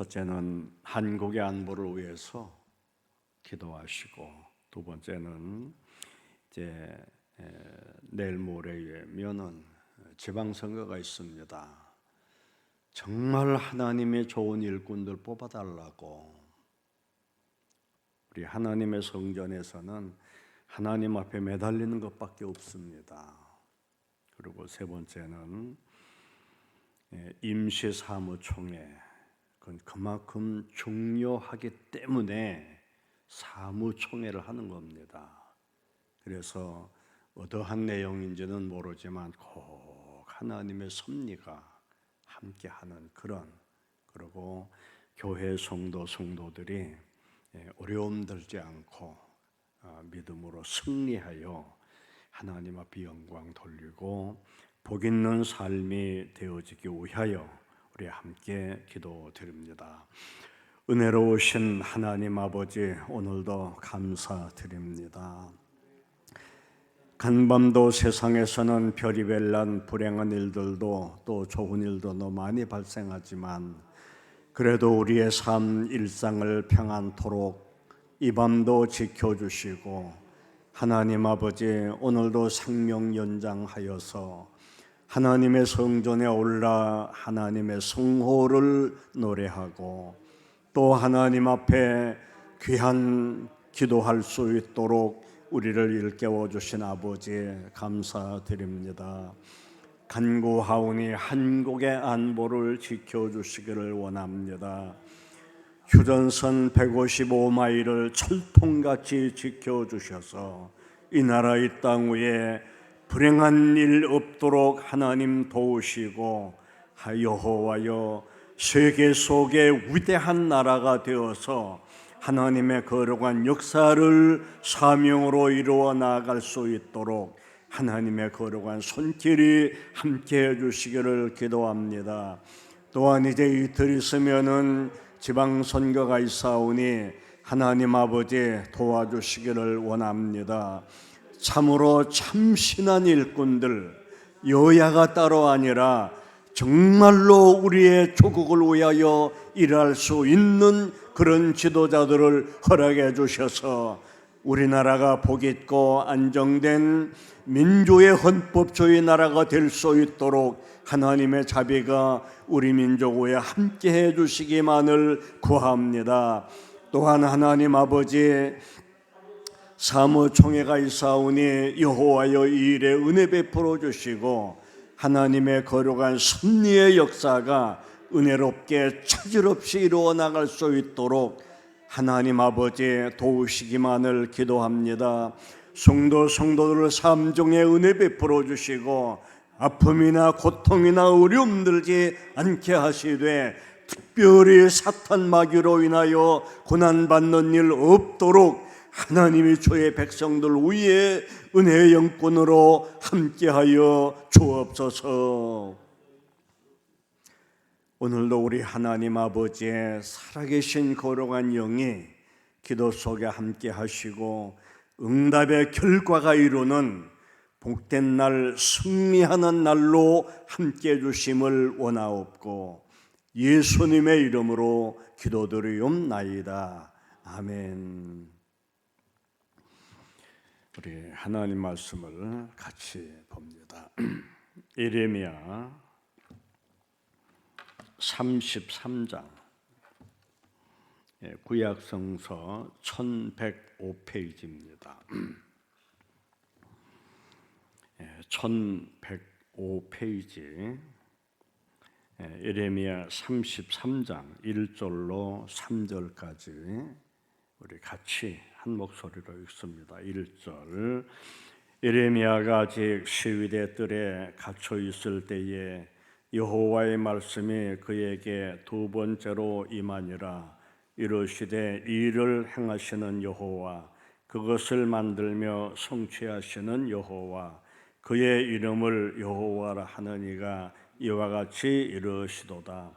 첫째는 한국의 안보를 위해서 기도하시고 두 번째는 이제 에, 내일 모레면은 지방선거가 있습니다. 정말 하나님의 좋은 일꾼들 뽑아달라고 우리 하나님의 성전에서는 하나님 앞에 매달리는 것밖에 없습니다. 그리고 세 번째는 예, 임시 사무총회 그건 그만큼 중요하기 때문에 사무총회를 하는 겁니다. 그래서 어떠한 내용인지는 모르지만 꼭 하나님의 섭리가 함께하는 그런 그리고 교회 성도 성도들이 예, 어려움 들지 않고 아, 믿음으로 승리하여 하나님 앞에 영광 돌리고 복 있는 삶이 되어지기 위하여 우리 함께 기도드립니다. 은혜로우신 하나님 아버지 오늘도 감사드립니다. 간밤도 세상에서는 별이별난 불행한 일들도 또 좋은 너무 많이 발생하지만 그래도 우리의 삶 일상을 평안토록 이 밤도 지켜주시고 하나님 아버지 오늘도 생명 연장하여서 하나님의 성전에 올라 하나님의 성호를 노래하고 또 하나님 앞에 귀한 기도할 수 있도록 우리를 일깨워 주신 아버지 감사드립니다. 간구하오니 한국의 안보를 지켜 주시기를 원합니다. 휴전선 155마일을 철통같이 지켜 주셔서 이 나라 이 땅 위에 불행한 일 없도록 하나님 도우시고 여호와여 세계 속에 위대한 나라가 되어서 하나님의 거룩한 역사를 사명으로 이루어 나아갈 수 있도록 하나님의 거룩한 손길이 함께 해 주시기를 기도합니다. 또한 이제 이틀 있으면은 지방 선거가 있사오니 하나님 아버지 도와주시기를 원합니다. 참으로 참신한 일꾼들 여야가 따로 아니라 정말로 우리의 조국을 위하여 일할 수 있는 그런 지도자들을 허락해 주셔서 우리나라가 복 있고 안정된 민주의 헌법주의 나라가 될 수 있도록 하나님의 자비가 우리 민족 위에 함께 해 주시기만을 구합니다. 또한 하나님 아버지 사무총회가 있사오니 여호와여 이 일에 은혜 베풀어 주시고 하나님의 거룩한 섭리의 역사가 은혜롭게 차질 없이 이루어 나갈 수 있도록 하나님 아버지 도우시기만을 기도합니다. 성도 성도들을 삼종의 은혜 베풀어 주시고 아픔이나 고통이나 어려움 들지 않게 하시되 특별히 사탄 마귀로 인하여 고난 받는 일 없도록 하나님이 주의 백성들 위에 은혜의 영권으로 함께하여 주옵소서. 오늘도 우리 하나님 아버지의 살아계신 거룩한 영이 기도 속에 함께 하시고 응답의 결과가 이루는 복된 날 승리하는 날로 함께 해 주심을 원하옵고 예수님의 이름으로 기도드리옵나이다. 아멘. 우리 하나님 말씀을 같이 봅니다. 예레미야 33장 예, 구약 성서 1105페이지입니다. 1105페이지 예, 예레미야 33장 1절로 3절까지 우리 같이 한 목소리로 읽습니다. 1절. 예레미야가 아직 시위대 뜰에 갇혀 있을 때에 여호와의 말씀이 그에게 두 번째로 임하니라. 이르시되 이를 행하시는 여호와 그것을 만들며 성취하시는 여호와 그의 이름을 여호와라 하느니가 이와 같이 이르시도다.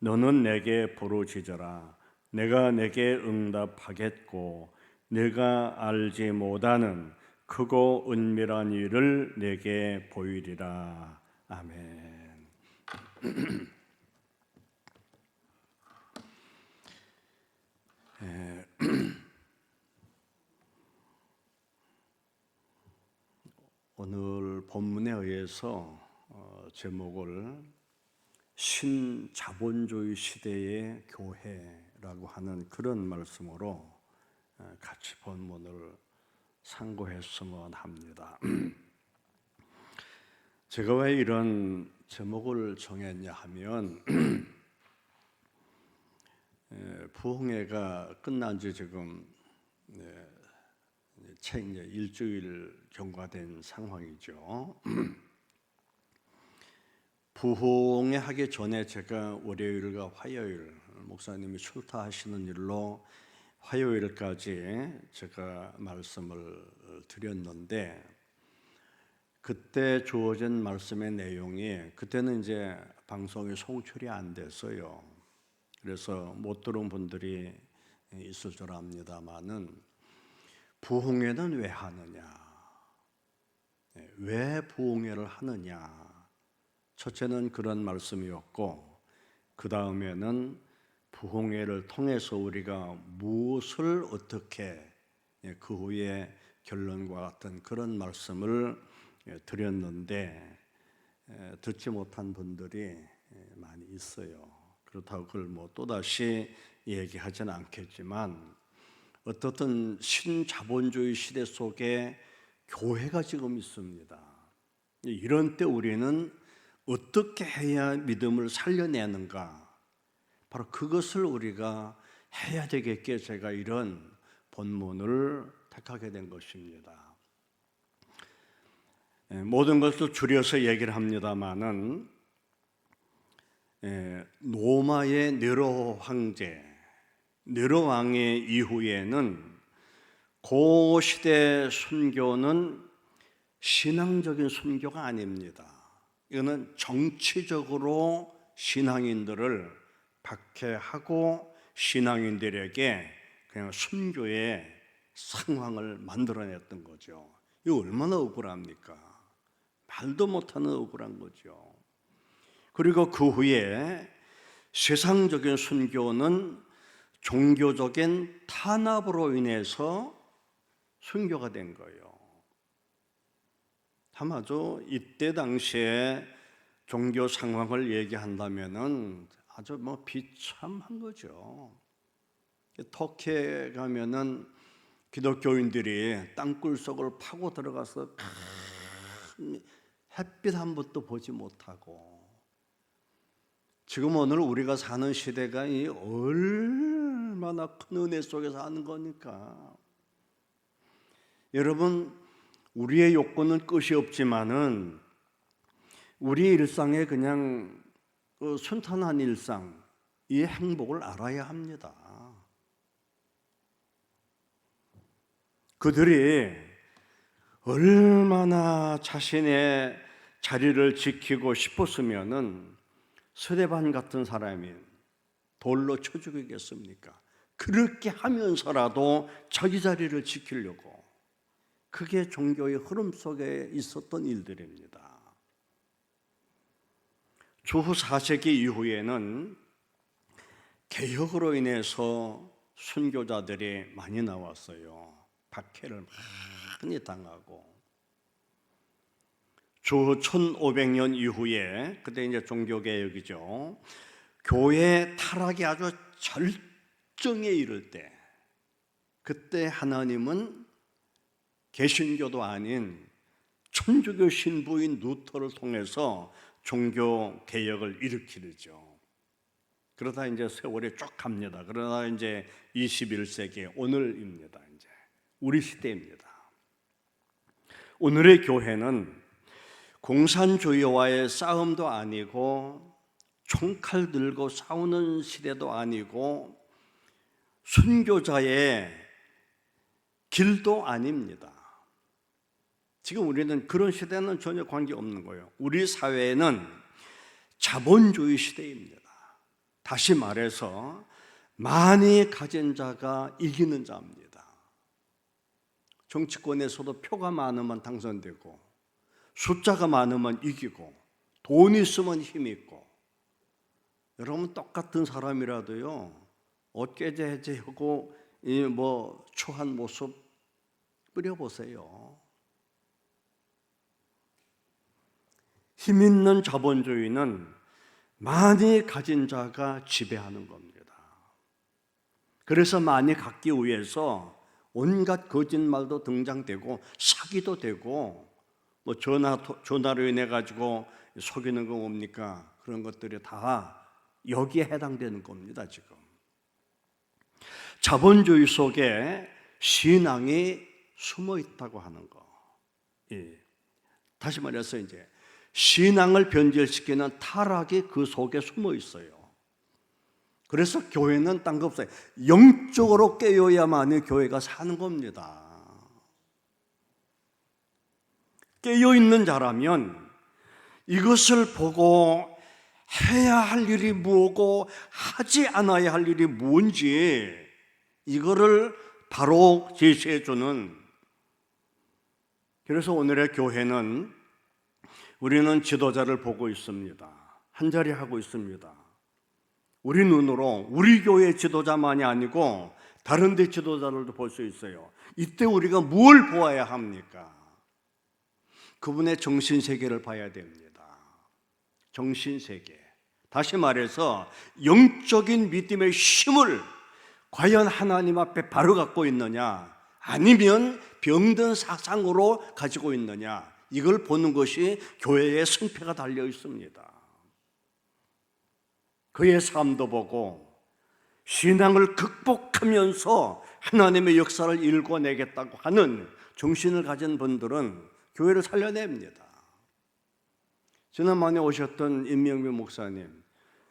너는 내게 부르짖어라. 내가 내게 응답하겠고 내가 알지 못하는 크고 은밀한 일을 내게 보이리라. 아멘. 오늘 본문에 의해서 어, 제목을 신자본주의 시대의 교회라고 하는 그런 말씀으로 같이 본문을 상고했으면 합니다. 제가 왜 이런 제목을 정했냐 하면 에, 부흥회가 끝난 지 지금 네, 채 이제 일주일 경과 된 상황이죠. 부흥회 하기 전에 제가 월요일과 화요일 목사님이 출타하시는 일로 화요일까지 제가 말씀을 드렸는데 그때 주어진 말씀의 내용이 그때는 이제 방송이 송출이 안 됐어요. 그래서 못 들은 분들이 있을 줄 압니다만은 부흥회는 왜 하느냐? 네, 왜 부흥회를 하느냐? 첫째는 그런 말씀이었고 그 다음에는 부흥회를 통해서 우리가 무엇을 어떻게 예, 그 후에 결론과 같은 그런 말씀을 예, 드렸는데 예, 듣지 못한 분들이 많이 있어요. 그렇다고 그걸 뭐 또다시 얘기하지는 않겠지만 어떻든 신자본주의 시대 속에 교회가 지금 있습니다. 이런 때 우리는 어떻게 해야 믿음을 살려내는가? 바로 그것을 우리가 해야 되겠기에 제가 이런 본문을 택하게 된 것입니다. 예, 모든 것을 줄여서 얘기를 합니다만은 예, 로마의 네로 황제, 네로 왕의 이후에는 고 시대 순교는 신앙적인 순교가 아닙니다. 이거는 정치적으로 신앙인들을 박해하고 신앙인들에게 그냥 순교의 상황을 만들어냈던 거죠. 이거 얼마나 억울합니까? 말도 못하는 억울한 거죠. 그리고 그 후에 세상적인 순교는 종교적인 탄압으로 인해서 순교가 된 거예요. 아마도 이때 당시에 종교 상황을 얘기한다면은 아주 뭐 비참한 거죠. 터키에 가면은 기독교인들이 땅굴 속을 파고 들어가서 햇빛 한 번도 보지 못하고 지금 오늘 우리가 사는 시대가 이 얼마나 큰 은혜 속에서 사는 거니까 여러분 우리의 욕구는 끝이 없지만은 우리 일상에 그냥 그 순탄한 일상 이 행복을 알아야 합니다. 그들이 얼마나 자신의 자리를 지키고 싶었으면은 서대반 같은 사람이 돌로 쳐 죽이겠습니까? 그렇게 하면서라도 자기 자리를 지키려고 그게 종교의 흐름 속에 있었던 일들입니다. 주후 4세기 이후에는 개혁으로 인해서 순교자들이 많이 나왔어요. 박해를 많이 당하고 주 1500년 이후에 그때 이제 종교 개혁이죠. 교회 타락이 아주 절정에 이를 때 그때 하나님은 개신교도 아닌 천주교 신부인 루터를 통해서 종교 개혁을 일으키죠. 그러다 이제 세월이 쭉 갑니다. 그러다 이제 21세기 오늘입니다. 이제 우리 시대입니다. 오늘의 교회는 공산주의와의 싸움도 아니고 총칼 들고 싸우는 시대도 아니고 순교자의 길도 아닙니다. 지금 우리는 그런 시대는 전혀 관계 없는 거예요. 우리 사회는 자본주의 시대입니다. 다시 말해서 많이 가진 자가 이기는 자입니다. 정치권에서도 표가 많으면 당선되고 숫자가 많으면 이기고 돈 있으면 힘 있고 여러분 똑같은 사람이라도요 어깨제제하고 이뭐 추한 모습 뿌려보세요. 힘 있는 자본주의는 많이 가진 자가 지배하는 겁니다. 그래서 많이 갖기 위해서 온갖 거짓말도 등장되고 사기도 되고 뭐 전화 전화로 인해 가지고 속이는 거 뭡니까? 그런 것들이 다 여기에 해당되는 겁니다, 지금. 자본주의 속에 신앙이 숨어 있다고 하는 거. 예. 다시 말해서 이제 신앙을 변질시키는 타락이 그 속에 숨어 있어요. 그래서 교회는 딴 거 없어요. 영적으로 깨어야만이 교회가 사는 겁니다. 깨어 있는 자라면 이것을 보고 해야 할 일이 무엇고 하지 않아야 할 일이 뭔지 이거를 바로 제시해 주는 그래서 오늘의 교회는 우리는 지도자를 보고 있습니다. 한 자리 하고 있습니다. 우리 눈으로 우리 교회 지도자만이 아니고 다른 데 지도자들도 볼 수 있어요. 이때 우리가 뭘 보아야 합니까? 그분의 정신 세계를 봐야 됩니다. 정신 세계. 다시 말해서 영적인 믿음의 힘을 과연 하나님 앞에 바로 갖고 있느냐 아니면 병든 사상으로 가지고 있느냐 이걸 보는 것이 교회의 승패가 달려 있습니다. 그의 삶도 보고 신앙을 극복하면서 하나님의 역사를 일궈내겠다고 하는 정신을 가진 분들은 교회를 살려냅니다. 지난번에 오셨던 임명빈 목사님,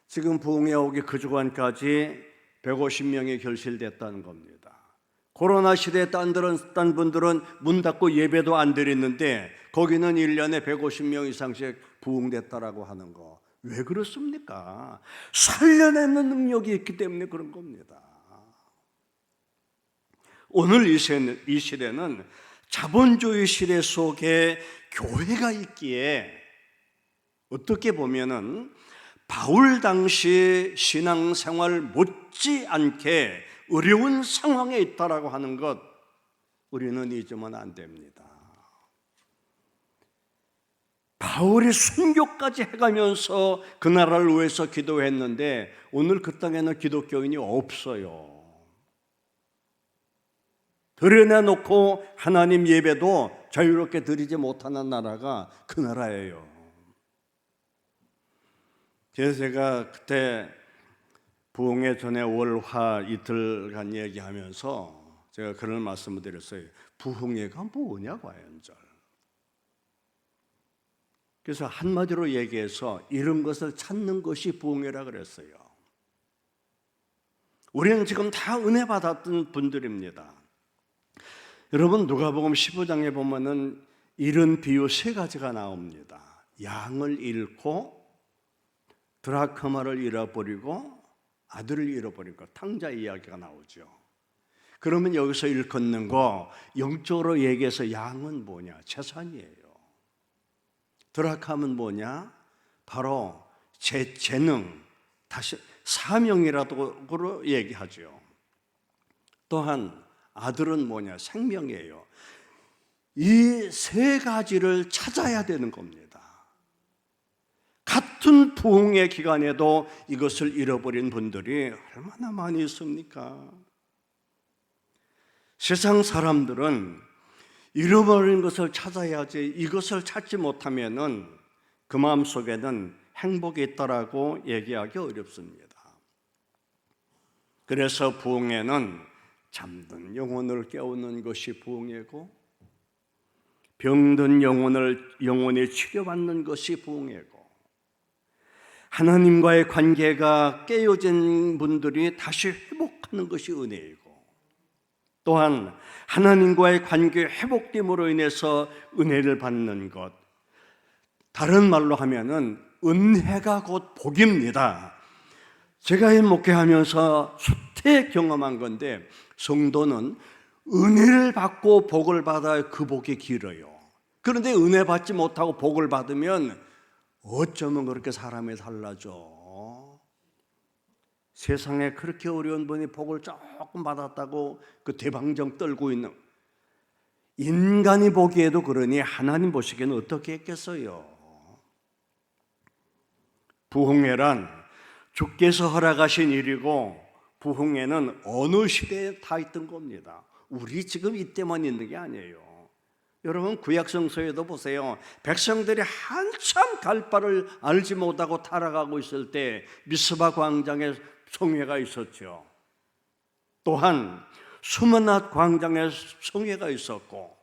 지금 부흥회 오기 그 주간까지 150명이 결실됐다는 겁니다. 코로나 시대에 딴, 들은, 딴 분들은 문 닫고 예배도 안 드렸는데 거기는 1년에 150명 이상씩 부흥됐다라고 하는 거. 왜 그렇습니까? 살려내는 능력이 있기 때문에 그런 겁니다. 오늘 이, 시대, 이 시대는 자본주의 시대 속에 교회가 있기에 어떻게 보면은 바울 당시 신앙생활 못지않게 어려운 상황에 있다라고 하는 것 우리는 잊으면 안 됩니다. 바울이 순교까지 해가면서 그 나라를 위해서 기도했는데 오늘 그 땅에는 기독교인이 없어요. 들여내놓고 하나님 예배도 자유롭게 드리지 못하는 나라가 그 나라예요. 그래서 제가 그때 부흥회 전에 월화 이틀간 얘기하면서 제가 그런 말씀을 드렸어요. 부흥회가 뭐냐고 연절. 그래서 한마디로 얘기해서 이런 것을 찾는 것이 부흥회라 그랬어요. 우리는 지금 다 은혜 받았던 분들입니다. 여러분 누가복음 15장에 보면은 이런 비유 세 가지가 나옵니다. 양을 잃고 드라크마를 잃어버리고 아들을 잃어버리고 탕자 이야기가 나오죠. 그러면 여기서 일컫는 거 영적으로 얘기해서 양은 뭐냐? 재산이에요. 드라크하면 뭐냐? 바로 제 재능, 다시 사명이라고 얘기하죠. 또한 아들은 뭐냐? 생명이에요. 이 세 가지를 찾아야 되는 겁니다. 같은 부흥의 기간에도 이것을 잃어버린 분들이 얼마나 많이 있습니까? 세상 사람들은 잃어버린 것을 찾아야지 이것을 찾지 못하면은 그 마음 속에는 행복이 있다라고 얘기하기 어렵습니다. 그래서 부흥에는 잠든 영혼을 깨우는 것이 부흥이고 병든 영혼을 영혼이 치료받는 것이 부흥이고 하나님과의 관계가 깨어진 분들이 다시 회복하는 것이 은혜이고 또한 하나님과의 관계 회복됨으로 인해서 은혜를 받는 것 다른 말로 하면은 은혜가 곧 복입니다. 제가 이 목회하면서 수태 경험한 건데 성도는 은혜를 받고 복을 받아야 그 복이 길어요. 그런데 은혜 받지 못하고 복을 받으면 어쩌면 그렇게 사람이 달라져. 세상에 그렇게 어려운 분이 복을 조금 받았다고 그 대방정 떨고 있는 인간이 보기에도 그러니 하나님 보시기에는 어떻게 했겠어요? 부흥회란 주께서 허락하신 일이고 부흥회는 어느 시대에 다 있던 겁니다. 우리 지금 이때만 있는 게 아니에요. 여러분 구약 성서에도 보세요. 백성들이 한참 갈 바를 알지 못하고 타락하고 있을 때 미스바 광장에 성회가 있었죠. 또한 수문낫 광장에 성회가 있었고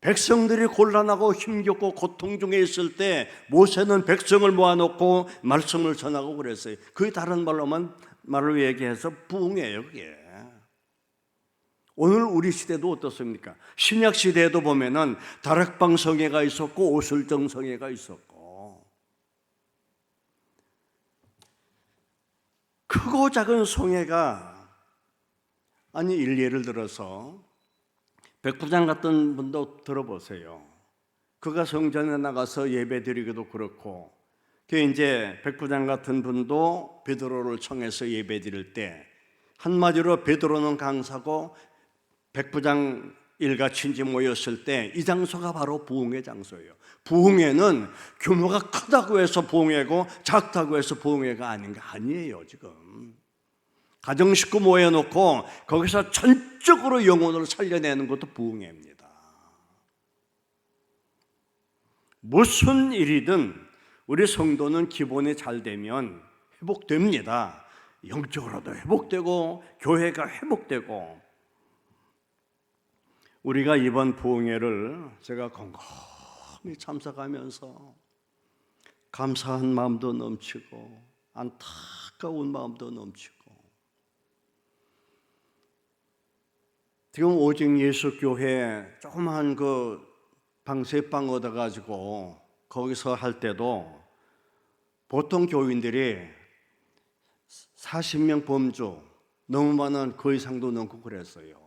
백성들이 곤란하고 힘겹고 고통 중에 있을 때 모세는 백성을 모아놓고 말씀을 전하고 그랬어요. 그게 다른 말로만 말로 얘기해서 부흥이에요, 그게. 오늘 우리 시대도 어떻습니까? 신약 시대에도 보면은 다락방 성회가 있었고 오슬정 성회가 있었고 크고 작은 성회가 아니 일례를 들어서 백부장 같은 분도 들어보세요. 그가 성전에 나가서 예배 드리기도 그렇고 그 이제 백부장 같은 분도 베드로를 청해서 예배 드릴 때 한마디로 베드로는 강사고 백부장 일가 친지 모였을 때 이 장소가 바로 부흥의 장소예요. 부흥회는 규모가 크다고 해서 부흥회고 작다고 해서 부흥회가 아닌 거 아니에요, 지금. 가정 식구 모여놓고 거기서 전적으로 영혼을 살려내는 것도 부흥회입니다. 무슨 일이든 우리 성도는 기본이 잘 되면 회복됩니다. 영적으로도 회복되고 교회가 회복되고 우리가 이번 부흥회를 제가 곰곰이 참석하면서 감사한 마음도 넘치고 안타까운 마음도 넘치고 지금 오직 예수 교회 조그만 그 방세방 얻어 가지고 거기서 할 때도 보통 교인들이 40명 범주 너무 많은 그 이상도 넘고 그랬어요.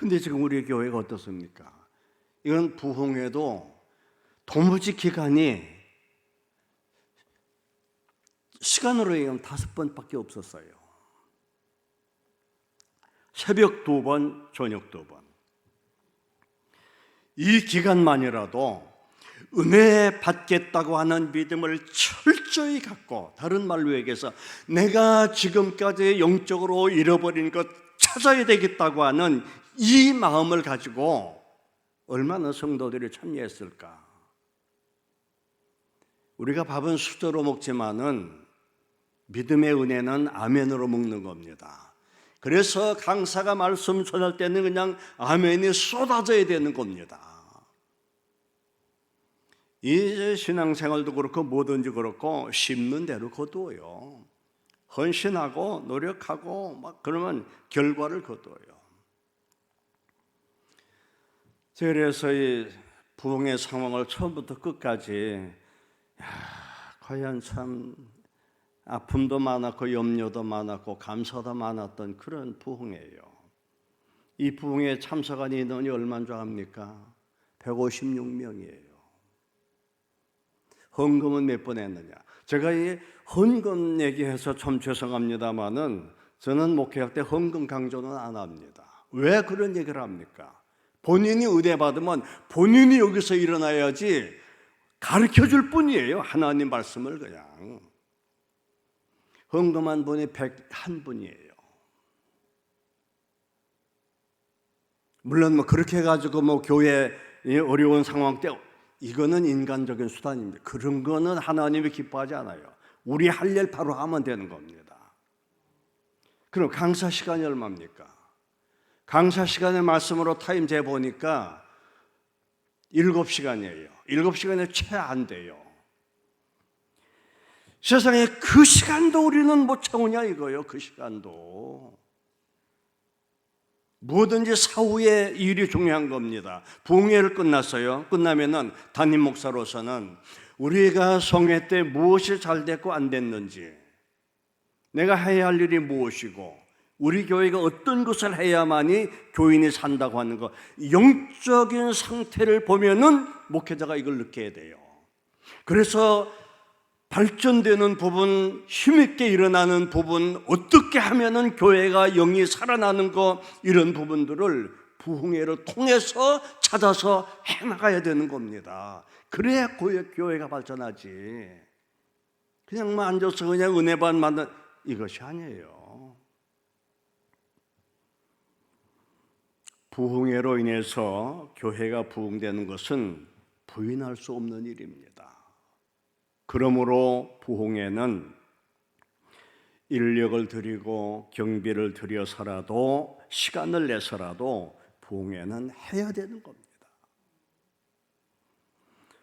근데 지금 우리 교회가 어떻습니까? 이건 부흥회도 도무지 기간이 시간으로 얘기하면 다섯 번밖에 없었어요. 새벽 두 번, 저녁 두 번. 이 기간만이라도 은혜 받겠다고 하는 믿음을 철저히 갖고 다른 말로 얘기해서 내가 지금까지 영적으로 잃어버린 것 찾아야 되겠다고 하는 이 마음을 가지고 얼마나 성도들이 참여했을까? 우리가 밥은 수저로 먹지만은 믿음의 은혜는 아멘으로 먹는 겁니다. 그래서 강사가 말씀 전할 때는 그냥 아멘이 쏟아져야 되는 겁니다. 이 신앙생활도 그렇고 뭐든지 그렇고 심는 대로 거두어요. 헌신하고 노력하고 막 그러면 결과를 거두어요. 그래서 이 부흥의 상황을 처음부터 끝까지 야, 과연 참 아픔도 많았고 염려도 많았고 감사도 많았던 그런 부흥이에요. 이 부흥에 참석한 인원이 얼마인 줄 압니까? 156명이에요. 헌금은 몇 번 했느냐? 제가 이 헌금 얘기해서 참 죄송합니다만은 저는 목회할 때 헌금 강조는 안 합니다. 왜 그런 얘기를 합니까? 본인이 의대 받으면 본인이 여기서 일어나야지 가르쳐 줄 뿐이에요. 하나님 말씀을 그냥. 헌금한 분이 101분이에요. 물론 뭐 그렇게 해가지고 뭐 교회 어려운 상황 때 이거는 인간적인 수단입니다. 그런 거는 하나님이 기뻐하지 않아요. 우리 할 일 바로 하면 되는 겁니다. 그럼 강사 시간이 얼마입니까? 강사 시간의 말씀으로 타임 재 보니까 7시간이에요. 7시간에 채 안 돼요. 세상에 그 시간도 우리는 못 참으냐 이거요. 그 시간도. 뭐든지 사후의 일이 중요한 겁니다. 부흥회를 끝났어요. 끝나면은 담임 목사로서는 우리가 성회 때 무엇이 잘 됐고 안 됐는지, 내가 해야 할 일이 무엇이고, 우리 교회가 어떤 것을 해야만이 교인이 산다고 하는 것, 영적인 상태를 보면은 목회자가 이걸 느껴야 돼요. 그래서 발전되는 부분, 힘있게 일어나는 부분, 어떻게 하면은 교회가 영이 살아나는 거 이런 부분들을 부흥회를 통해서 찾아서 해나가야 되는 겁니다. 그래야 교회, 교회가 발전하지. 그냥 뭐 앉아서 그냥 은혜만 만든 이것이 아니에요. 부흥회로 인해서 교회가 부흥되는 것은 부인할 수 없는 일입니다. 그러므로 부흥회는 인력을 들이고 경비를 들여서라도 시간을 내서라도 부흥회는 해야 되는 겁니다.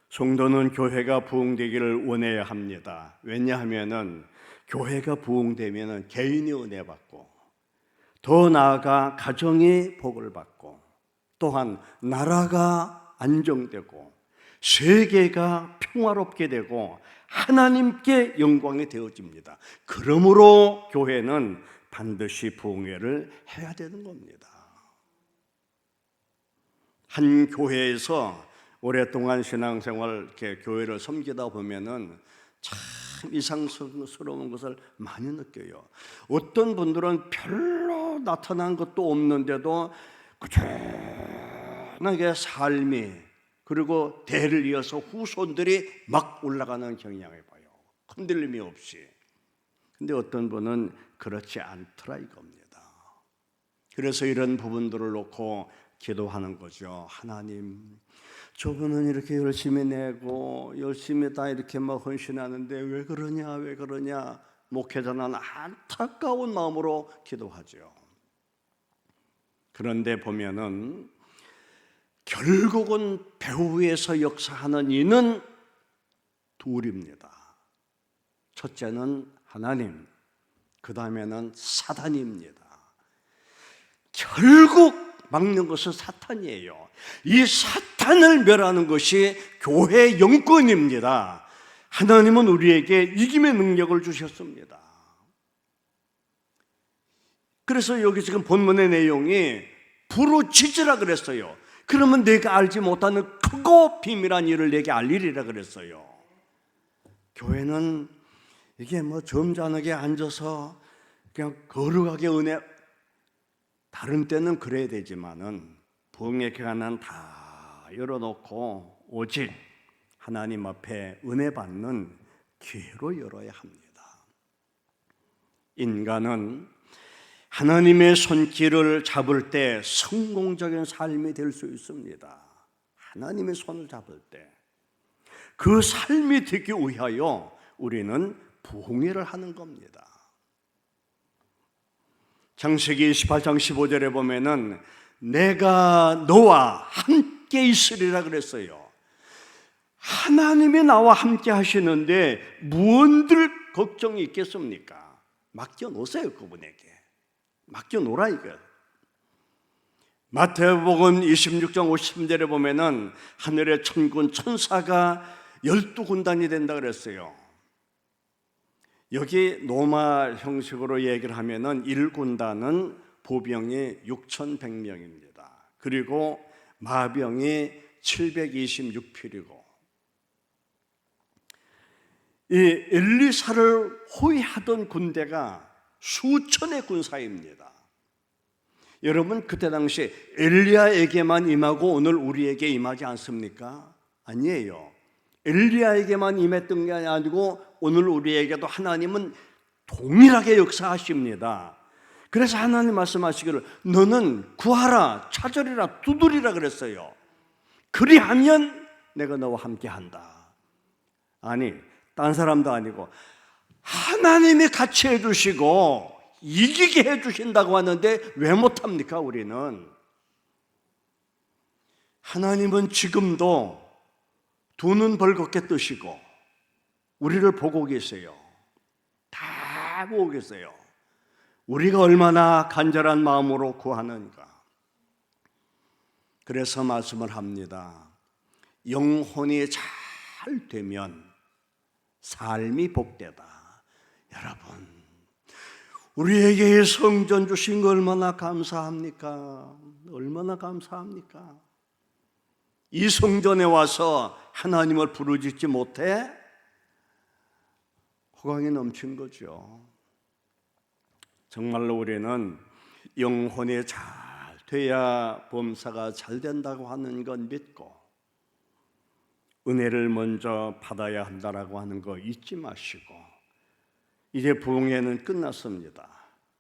성도는 교회가 부흥되기를 원해야 합니다. 왜냐하면은 교회가 부흥되면은 개인이 은혜 받고 더 나아가 가정이 복을 받고 또한 나라가 안정되고 세계가 평화롭게 되고 하나님께 영광이 되어집니다. 그러므로 교회는 반드시 부흥회를 해야 되는 겁니다. 한 교회에서 오랫동안 신앙생활 이렇게 교회를 섬기다 보면은 참 이상스러운 것을 많이 느껴요. 어떤 분들은 별로 나타난 것도 없는데도 꾸준하게 삶이 그리고 대를 이어서 후손들이 막 올라가는 경향을 봐요. 흔들림이 없이. 근데 어떤 분은 그렇지 않더라 이겁니다. 그래서 이런 부분들을 놓고 기도하는 거죠. 하나님, 저분은 이렇게 열심히 내고 열심히 다 이렇게 막 헌신하는데 왜 그러냐, 왜 그러냐. 목회자는 안타까운 마음으로 기도하죠. 그런데 보면은 결국은 배후에서 역사하는 이는 둘입니다. 첫째는 하나님, 그 다음에는 사단입니다. 결국 막는 것은 사탄이에요. 이 사탄을 멸하는 것이 교회 영권입니다. 하나님은 우리에게 이김의 능력을 주셨습니다. 그래서 여기 지금 본문의 내용이 부르짖으라 그랬어요. 그러면 내가 알지 못하는 크고 비밀한 일을 내게 알리리라 그랬어요. 교회는 이게 뭐 점잖게 앉아서 그냥 거룩하게 은혜 다른 때는 그래야 되지만은 부흥의 기간은 다 열어놓고 오직 하나님 앞에 은혜 받는 기회로 열어야 합니다. 인간은 하나님의 손길을 잡을 때 성공적인 삶이 될 수 있습니다. 하나님의 손을 잡을 때. 그 삶이 되기 위하여 우리는 부흥회를 하는 겁니다. 창세기 28장 15절에 보면은 내가 너와 함께 있으리라 그랬어요. 하나님이 나와 함께 하시는데 무언들 걱정이 있겠습니까? 맡겨 놓으세요, 그분에게. 맡겨 놓으라 이거. 마태복음 26장 50절에 보면은 하늘의 천군 천사가 열두 군단이 된다 그랬어요. 여기 노마 형식으로 얘기를 하면은 1군단은 보병이 6,100명입니다. 그리고 마병이 726필이고 이 엘리사를 호위하던 군대가 수천의 군사입니다. 여러분 그때 당시 엘리야에게만 임하고 오늘 우리에게 임하지 않습니까? 아니에요. 엘리야에게만 임했던 게 아니고 오늘 우리에게도 하나님은 동일하게 역사하십니다. 그래서 하나님 말씀하시기를 너는 구하라 찾으리라 두드리라 그랬어요. 그리하면 내가 너와 함께 한다. 아니 딴 사람도 아니고 하나님이 같이 해주시고 이기게 해주신다고 하는데 왜 못합니까 우리는? 하나님은 지금도 두 눈 벌겋게 뜨시고 우리를 보고 계세요. 다 보고 계세요. 우리가 얼마나 간절한 마음으로 구하는가. 그래서 말씀을 합니다. 영혼이 잘 되면 삶이 복되다. 여러분, 우리에게 성전 주신 거 얼마나 감사합니까? 얼마나 감사합니까? 이 성전에 와서 하나님을 부르짖지 못해 호강이 넘친 거죠. 정말로 우리는 영혼이 잘 돼야 범사가 잘 된다고 하는 건 믿고 은혜를 먼저 받아야 한다라고 하는 거 잊지 마시고 이제 부흥회는 끝났습니다.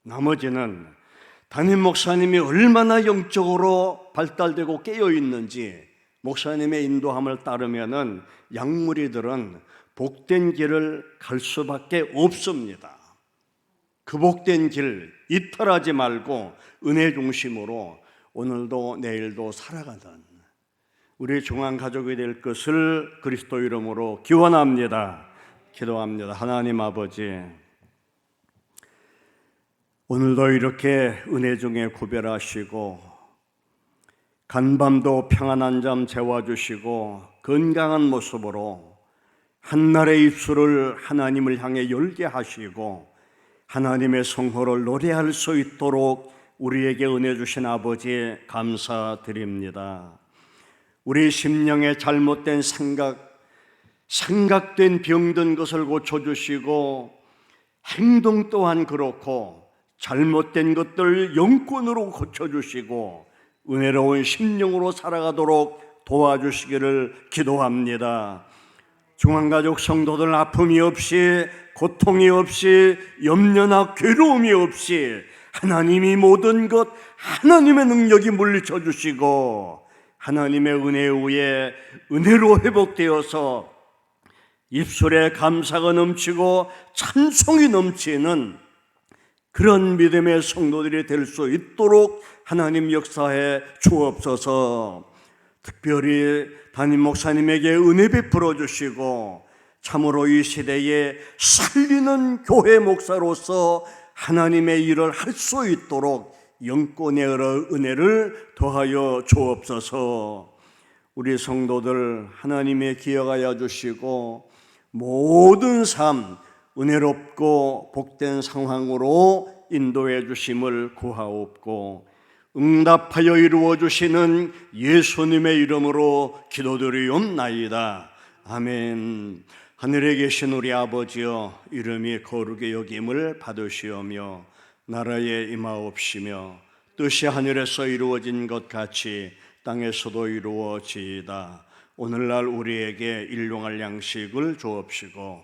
나머지는 담임 목사님이 얼마나 영적으로 발달되고 깨어 있는지 목사님의 인도함을 따르면은 양무리들은 복된 길을 갈 수밖에 없습니다. 그 복된 길 이탈하지 말고 은혜 중심으로 오늘도 내일도 살아가던 우리 중앙 가족이 될 것을 그리스도 이름으로 기원합니다. 기도합니다. 하나님 아버지 오늘도 이렇게 은혜 중에 구별하시고 간밤도 평안한 잠 재워주시고 건강한 모습으로 한날의 입술을 하나님을 향해 열게 하시고 하나님의 성호를 노래할 수 있도록 우리에게 은혜 주신 아버지 감사드립니다. 우리 심령의 잘못된 생각, 생각된 병든 것을 고쳐주시고 행동 또한 그렇고 잘못된 것들 영권으로 고쳐주시고 은혜로운 심령으로 살아가도록 도와주시기를 기도합니다. 중앙가족 성도들 아픔이 없이 고통이 없이 염려나 괴로움이 없이 하나님이 모든 것 하나님의 능력이 물리쳐 주시고 하나님의 은혜 위에 은혜로 회복되어서 입술에 감사가 넘치고 찬송이 넘치는 그런 믿음의 성도들이 될 수 있도록 하나님 역사에 주옵소서. 특별히 담임 목사님에게 은혜 베풀어 주시고 참으로 이 시대에 살리는 교회 목사로서 하나님의 일을 할 수 있도록 영권의 은혜를 더하여 주옵소서. 우리 성도들 하나님의 기억하여 주시고 모든 삶 은혜롭고 복된 상황으로 인도해 주심을 구하옵고 응답하여 이루어 주시는 예수님의 이름으로 기도드리옵나이다. 아멘. 하늘에 계신 우리 아버지여 이름이 거룩히 여김을 받으시오며 나라에 임하옵시며 뜻이 하늘에서 이루어진 것 같이 땅에서도 이루어지이다. 오늘날 우리에게 일용할 양식을 주옵시고